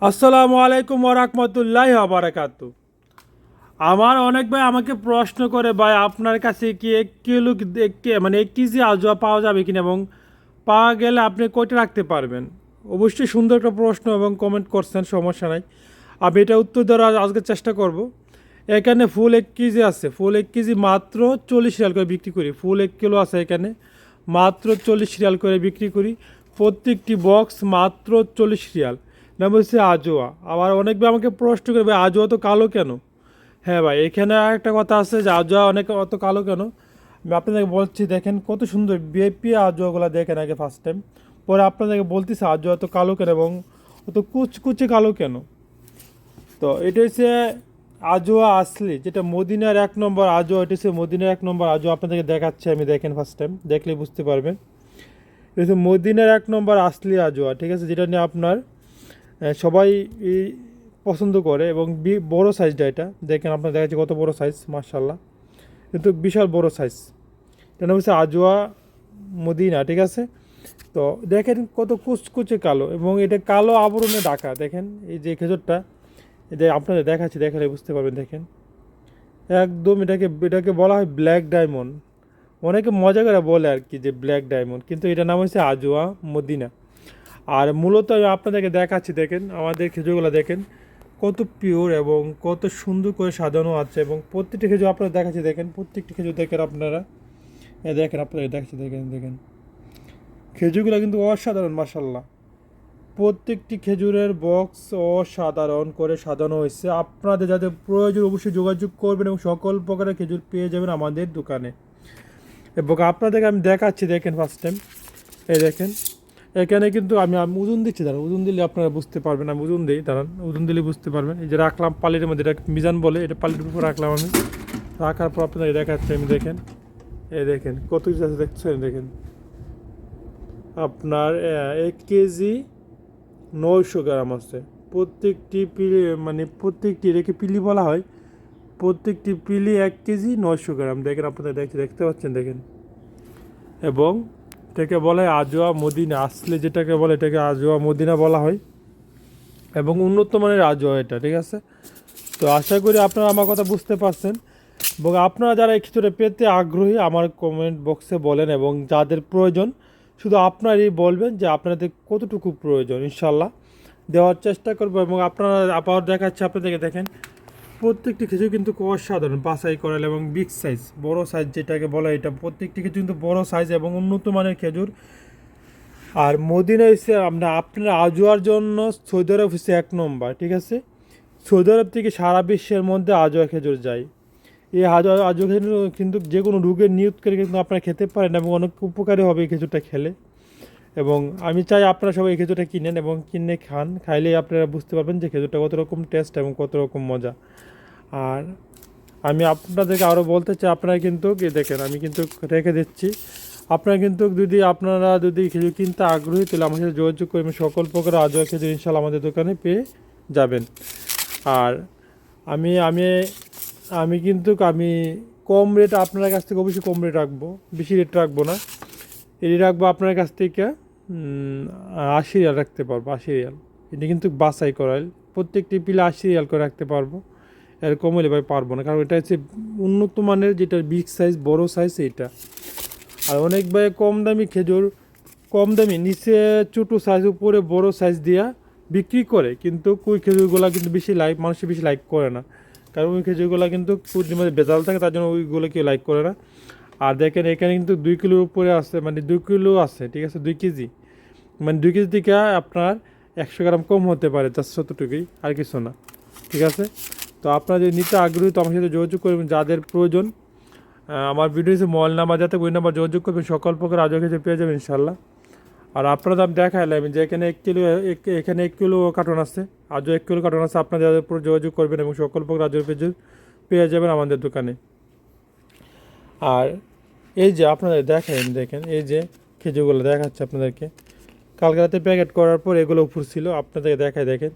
আসসালামু আলাইকুম ওরহমতুল্লাহ বারাকাত আমার অনেক ভাই আমাকে প্রশ্ন করে, ভাই, আপনার কাছে কি এক কিলো মানে এক কেজি আজোয়া পাওয়া যাবে কিনা এবং পাওয়া গেলে আপনি কয়টা রাখতে পারবেন? অবশ্যই সুন্দর একটা প্রশ্ন এবং কমেন্ট করছেন, সমস্যা নাই। আমি এটা উত্তর দেওয়ার আজ- আজকে চেষ্টা করব। এখানে ফুল এক কেজি আছে, ফুল এক কেজি মাত্র চল্লিশ রিয়াল করে বিক্রি করি। ফুল এক কিলো আছে এখানে, মাত্র চল্লিশ রিয়াল করে বিক্রি করি। প্রত্যেকটি বক্স মাত্র চল্লিশ রিয়াল। নাম হচ্ছে আজোয়া। আবার অনেক ভাই আমাকে প্রশ্ন করবে আজোয়া তো কালো কেন? হ্যাঁ ভাই, এখানে একটা কথা আছে যে আজোয়া অনেক অত কালো কেন? আমি আপনাদেরকে বলছি, দেখেন কত সুন্দর বিএপি আজোয়াগুলো দেখেন আগে ফার্স্ট টাইম পরে আপনাদেরকে বলতেছে, আজোয়া তো কালো কেন এবং অত কুচকুচে কালো কেন? তো এটা হচ্ছে আজোয়া আসলি, যেটা মদিনার এক নম্বর আজোয়া, এটা হচ্ছে মদিনার এক নম্বর আজোয়া। আপনাদেরকে দেখাচ্ছে আমি, দেখেন ফার্স্ট টাইম দেখলে বুঝতে পারবেন। এটা হচ্ছে মদিনার এক নম্বর আসলি আজোয়া, ঠিক আছে? যেটা নিয়ে আপনার সবাই পছন্দ করে এবং বড় সাইজটা এটা। দেখেন আপনার দেখাচ্ছে কত বড় সাইজ মার্শাল্লাহ কিন্তু বিশাল বড় সাইজ এটা হচ্ছে আজোয়া মদিনা, ঠিক আছে? তো দেখেন কত কুচকুচে কালো এবং এটা কালো আবরণে ঢাকা। দেখেন এই যে খেজুরটা, এটা আপনাদের দেখাচ্ছি, দেখালে বুঝতে পারবেন, দেখেন। একদম এটাকে এটাকে বলা হয় ব্ল্যাক ডায়মন্ড অনেকে মজা করে বলে আর কি যে ব্ল্যাক ডায়মন্ড কিন্তু এটা নাম হচ্ছে আজোয়া মদিনা। আর মূলত আমি আপনাদেরকে দেখাচ্ছি, দেখেন, আমাদের খেজুরগুলো দেখেন, কত পিওর এবং কত সুন্দর করে সাজানো আছে এবং প্রত্যেকটি খেজুর আপনারা দেখাচ্ছি, দেখেন, প্রত্যেকটি খেজুর দেখেন আপনারা। দেখেন, আপনারা দেখাচ্ছি, দেখেন দেখেন। খেজুরগুলো কিন্তু অসাধারণ মাসাল্লাহ প্রত্যেকটি খেজুরের বক্স অসাধারণ করে সাজানো হয়েছে। আপনাদের যাদের প্রয়োজন অবশ্যই যোগাযোগ করবেন এবং সকল প্রকারের খেজুর পেয়ে যাবেন আমাদের দোকানে। এবং আপনাদেরকে আমি দেখাচ্ছি, দেখেন ফার্স্ট টাইম এই দেখেন এখানে কিন্তু আমি আমি ওজন দিচ্ছি, দাঁড়ান ওজন দিলে আপনারা বুঝতে পারবেন, আমি ওজন দিই, দাঁড়ান ওজন দিলে বুঝতে পারবেন। এই যে রাখলাম পালির মধ্যে, এটা মিজান বলে, এটা পালির উপর রাখলাম আমি। রাখার পর আপনাদের দেখাচ্ছি, আমি দেখেন, এই দেখেন, কত কিছু আছে দেখছেন, দেখেন। আপনার এক কেজি নয়শো গ্রাম আছে। প্রত্যেকটি পিলি মানে প্রত্যেকটি, এটাকে পিলি বলা হয়, প্রত্যেকটি পিলি এক কেজি নয়শো গ্রাম। দেখেন আপনারা দেখতে পাচ্ছেন, দেখেন। এবং এটাকে বলে আজোয়া মদিনা, আসলে যেটাকে বলে এটাকে আজোয়া মদিনা বলা হয়। এবং উন্নত মানের আজোয়া এটা, ঠিক আছে? তো আশা করি আপনারা আমার কথা বুঝতে পারছেন। এবং আপনারা যারা কিছুটা পেতে আগ্রহী, আমার কমেন্ট বক্সে বলেন। এবং যাদের প্রয়োজন, শুধু আপনারই বলবেন যে আপনাদের কতটুকু প্রয়োজন, ইনশাল্লাহ। দেওয়ার চেষ্টা করব এবং আপনারা আবার দেখাচ্ছে, আপনাদেরকে দেখেন। প্রত্যেকটি খেজুর কিন্তু অসাধারণ বাছাই করাল এবং বিগ সাইজ, বড় সাইজ যেটাকে বলা এটা। প্রত্যেকটি খেজুর কিন্তু বড় সাইজ এবং উন্নত মানের খেজুর। আর মদিনা হচ্ছে আমরা আপনার আজোয়ার জন্য সৌদি আরব হচ্ছে এক নম্বর, ঠিক আছে? সৌদি আরব থেকে সারা বিশ্বের মধ্যে আজোয়া খেজুর যায়। এই আজোয়া আজোয়া খেজুর কিন্তু যে কোনো রোগের নিয়ত করে কিন্তু আপনারা খেতে পারেন এবং অনেক উপকারী হবে এই খেজুরটা খেলে। এবং আমি চাই আপনারা সবাই এই খেজুরটা কিনেন এবং কিনে খান। খাইলেই আপনারা বুঝতে পারবেন যে খেজুরটা কত রকম টেস্ট এবং কত রকম মজা। আর আমি আপনাদেরকে আরও বলতে চাই, আপনারা কিন্তু দেখেন, আমি কিন্তু রেখে দিচ্ছি। আপনারা কিন্তু যদি আপনারা যদি খেজুর কিনতে আগ্রহী, তাহলে আমার সাথে যোগাযোগ করবেন। সকল প্রকার আজোয়া খেজুর ইনশাল্লাহ আমাদের দোকানে পেয়ে যাবেন। আর আমি আমি আমি কিন্তু, আমি কম রেট আপনার কাছ থেকে অবশ্যই কম রেট রাখব। বেশি রেট রাখব না। এটি রাখব আপনার কাছ থেকে। আশি রিয়াল রাখতে পারব আশি রিয়াল এটি কিন্তু বাছাই করাইল প্রত্যেকটি পিলে আশি রিয়াল করে রাখতে পারব। এর কম হলে ভাই পারব না, কারণ এটা হচ্ছে উন্নত মানের যেটা বিগ সাইজ বড় সাইজ এইটা। আর অনেক ভাই কম দামি খেজুর, কম দামি, নিচে ছোটো সাইজ উপরে বড় সাইজ দিয়া বিক্রি করে, কিন্তু ওই খেজুরগুলো কিন্তু বেশি লাইক মানুষ বেশি লাইক করে না। কারণ ওই খেজুরগুলো কিন্তু কুটির মধ্যে বেজাল থাকে, তার জন্য ওইগুলো কেউ লাইক করে না। আর দেখেন এখানে কিন্তু দুই কিলোর উপরে আছে মানে দুই কিলো আছে, ঠিক আছে? দুই কেজি। মানে দুই কেজি থেকে আপনার একশো গ্রাম কম হতে পারে তার সতটুকুই, আর কিছু না, ঠিক আছে? তো আপনারা যদি নিতে আগ্রহী, তো আমার সাথে যোগাযোগ করবেন, যাদের প্রয়োজন আমার ভিডিও হিসেবে মোবাইল নাম্বার যাতে ওই নাম্বার যোগাযোগ করবেন, সকল প্রকার আজও কিছু পেয়ে যাবেন ইনশাল্লাহ আর আপনারা দাম দেখাইলাম যে এখানে এক কিলো এখানে এক কিলো কার্টন আছে, আজও এক কিলো কার্টন আছে, আপনারা যাদের উপর যোগাযোগ করবেন এবং সকল প্রকার আজও পেয়ে যাবেন আমাদের দোকানে। আর এই যে আপনাদের দেখেন দেখেন, এই যে খেজুরগুলো দেখাচ্ছে আপনাদেরকে। কালকে রাতে প্যাকেট করার পর এগুলো উপর ছিল, আপনাদেরকে দেখায় দেখেন।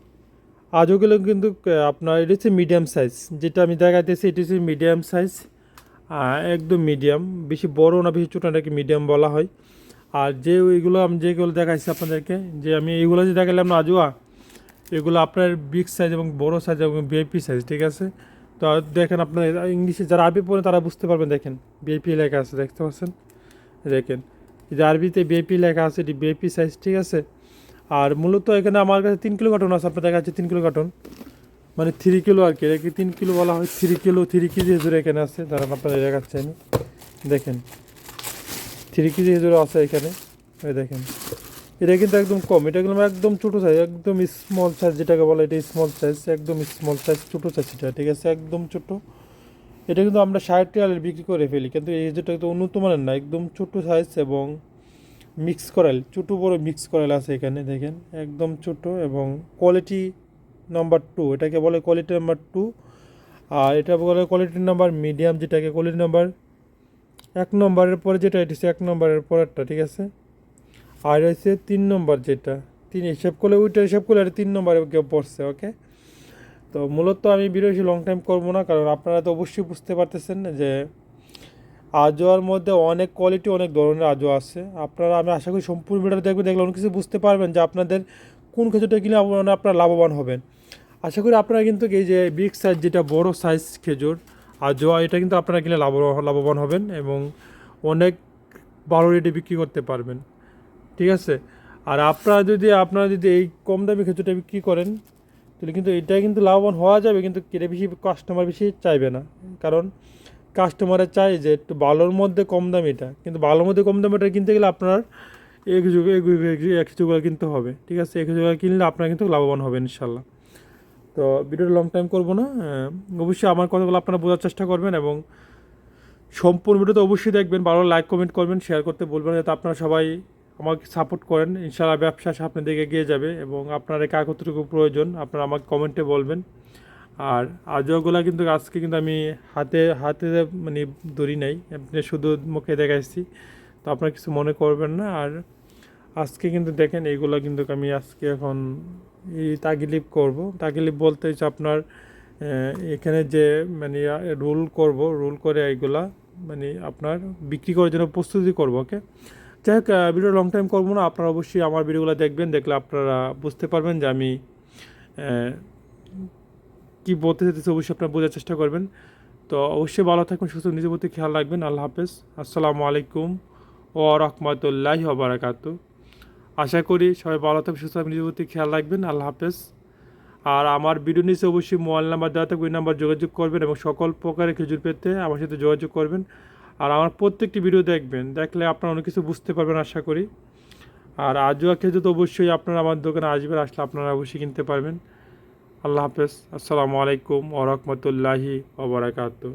আজগুলো কিন্তু আপনার এটা হচ্ছে মিডিয়াম সাইজ যেটা আমি দেখাইতেছি, এটি হচ্ছে মিডিয়াম সাইজ একদম মিডিয়াম বেশি বড় না, বেশি ছোটো নাকি মিডিয়াম বলা হয়। আর যে ওইগুলো আমি যেগুলো দেখাইছি আপনাদেরকে, যে আমি এইগুলো যে দেখালাম না, আজুয়া, এগুলো আপনার বিগ সাইজ এবং বড় সাইজ এবং বিআইপি সাইজ ঠিক আছে? তো দেখেন আপনার ইংলিশে যারা আরবি পড়ে তারা বুঝতে পারবেন, দেখেন বিআইপি লেখা আছে, দেখতে পাচ্ছেন? দেখেন যে আরবিতে বিআইপি লেখা আছে, এটি বিআইপি সাইজ ঠিক আছে? আর মূলত এখানে আমার কাছে তিন কিলো কার্টন আছে, আপনার দেখা যাচ্ছে তিন কিলো কার্টন। মানে থ্রি কিলো আর কি, এটাকে তিন কিলো বলা হয়, থ্রি কিলো, থ্রি কেজি হেজুর এখানে আছে, দাঁড়ান আপনারা দেখাচ্ছি আমি। দেখেন, থ্রি কেজি হেজুর আছে এখানে, এই দেখেন। এটা কিন্তু একদম কম, এটা কিন্তু একদম ছোটো সাইজ একদম স্মল সাইজ যেটাকে বলে, এটা স্মল সাইজ একদম স্মল সাইজ ছোটো সাইজ এটা, ঠিক আছে? একদম ছোটো। এটা কিন্তু আমরা ষাট টাকার বিক্রি করে ফেলি, কিন্তু এই যেটা কিন্তু উন্নত মানের না, একদম ছোটো সাইজ এবং মিক্স করাইল, ছোটো বড় মিক্স করাইল আছে এখানে, দেখেন? একদম ছোট এবং কোয়ালিটি নাম্বার টু এটাকে বলে কোয়ালিটি নাম্বার টু আর এটা বলে কোয়ালিটি নাম্বার মিডিয়াম যেটাকে কোয়ালিটি নাম্বার এক নম্বরের পরে যেটা, এটি এক নম্বরের পরেরটা, ঠিক আছে? আর হচ্ছে তিন নম্বর যেটা। তিন হিসাব করলে ওইটা হিসাব করলে এটা তিন নম্বরে কেউ পড়ছে ওকে তো মূলত আমি বেশি লং টাইম করব না, কারণ আপনারা তো অবশ্যই বুঝতে পারতেছেন যে আজোয়ার মধ্যে অনেক কোয়ালিটি অনেক ধরনের আজো আছে। আপনারা, আমি আশা করি সম্পূর্ণ ভিডিওটা দেখবেন, দেখলে অনেক কিছু বুঝতে পারবেন যে আপনাদের কোন খেজুরটা কিনে আপনারা আপনারা লাভবান হবেন। আশা করি আপনারা কিন্তু এই যে বিগ সাইজ যেটা বড় সাইজ খেজুর আজোয়া এটা কিন্তু আপনারা কিনে লাভ, লাভবান হবেন এবং অনেক ভালো রেটে বিক্রি করতে পারবেন। ঠিক আছে? আর আপনারা যদি আপনারা যদি এই কম দামি খেজুরটা বিক্রি করেন, তাহলে কিন্তু এটা কিন্তু লাভবান হওয়া যাবে, কিন্তু কেটে বেশি কাস্টমার বেশি চাইবে না। কারণ কাস্টমারে চাই যে একটু ভালোর মধ্যে কম দামিটা, কিন্তু ভালোর মধ্যে কম দামিটা কিনতে গেলে আপনার এক যুগ এক কিছুগুলো কিনতে হবে, ঠিক আছে? এক কিছুগুলো কিনলে আপনারা কিন্তু লাভবান হবেন ইনশাল্লাহ তো ভিডিওটা লং টাইম করব না অবশ্যই আমার কথাগুলো আপনারা বোঝার চেষ্টা করবেন এবং সম্পূর্ণ ভিডিওতে অবশ্যই দেখবেন, ভালো লাইক কমেন্ট করবেন শেয়ার করতে বলবেন যাতে আপনারা সবাই আমাকে সাপোর্ট করেন, ইনশাআল্লাহ ব্যবসা সামনের দিকে এগিয়ে যাবে এবং আপনার কার কতটুকু প্রয়োজন, আপনারা আমাকে কমেন্টে বলবেন। আর আজগুলা কিন্তু আজকে কিন্তু আমি হাতে হাতে মানে ধরি নাই, আপনি শুধু মুখে দেখাইছি, তো আপনারা কিছু মনে করবেন না। আর আজকে কিন্তু দেখেন এইগুলো কিন্তু আমি আজকে এখন এই তাগিলিপ করব। তাগিলিপ বলতে হচ্ছে আপনার এখানে যে মানে রোল করব রোল করে এইগুলা মানে আপনার বিক্রি করার জন্য প্রস্তুতি করব ওকে যাই হোক ভিডিও লং টাইম করব না। আপনারা অবশ্যই আমার ভিডিওগুলো দেখবেন, দেখলে আপনারা বুঝতে পারবেন যে আমি কি বলতে চাইতেছি অবশ্যই আপনারা বোঝার চেষ্টা করবেন। তো অবশ্যই ভালো থাকুন সুস্থ নিজের প্রতি খেয়াল রাখবেন। আল্লাহ হাফেজ। আসসালামু আলাইকুম ও রহমতুল্লাহি ওবরাকাত আশা করি সবাই ভালো থাকবেন, সুস্থ নিজের প্রতি খেয়াল রাখবেন। আল্লাহ হাফেজ। আর আমার ভিডিও নিচে অবশ্যই মোবাইল নাম্বার দেওয়া থাকবে, ওই নাম্বার যোগাযোগ করবেন এবং সকল প্রকারের খেজুর পেতে আমার সাথে যোগাযোগ করবেন। আর আমার প্রত্যেকটি ভিডিও দেখবেন, দেখলে আপনারা অনেক কিছু বুঝতে পারবেন আশা করি। আর আজও খেজুর তো অবশ্যই আপনারা আমার দোকানে আসবেন, আসলে আপনারা অবশ্যই কিনতে পারবেন। আল্লাহ হাফেজ, আসসালামু আলাইকুম ওরহমতুল্লাহি ওবরাকাতু